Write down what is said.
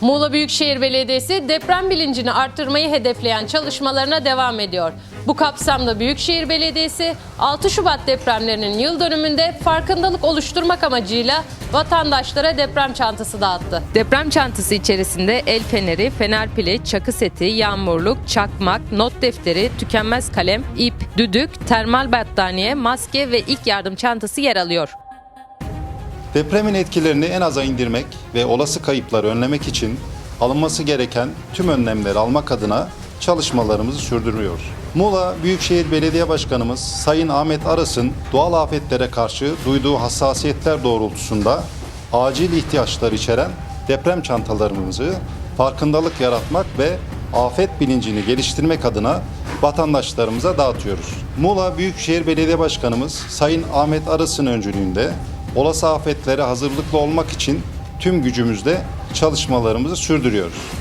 Muğla Büyükşehir Belediyesi deprem bilincini arttırmayı hedefleyen çalışmalarına devam ediyor. Bu kapsamda Büyükşehir Belediyesi 6 Şubat depremlerinin yıl dönümünde farkındalık oluşturmak amacıyla vatandaşlara deprem çantası dağıttı. Deprem çantası içerisinde el feneri, fener pili, çakı seti, yağmurluk, çakmak, not defteri, tükenmez kalem, ip, düdük, termal battaniye, maske ve ilk yardım çantası yer alıyor. Depremin etkilerini en aza indirmek ve olası kayıpları önlemek için alınması gereken tüm önlemleri almak adına çalışmalarımızı sürdürüyoruz. Muğla Büyükşehir Belediye Başkanımız Sayın Ahmet Aras'ın doğal afetlere karşı duyduğu hassasiyetler doğrultusunda acil ihtiyaçları içeren deprem çantalarımızı farkındalık yaratmak ve afet bilincini geliştirmek adına vatandaşlarımıza dağıtıyoruz. Muğla Büyükşehir Belediye Başkanımız Sayın Ahmet Aras'ın öncülüğünde olası afetlere hazırlıklı olmak için tüm gücümüzle çalışmalarımızı sürdürüyoruz.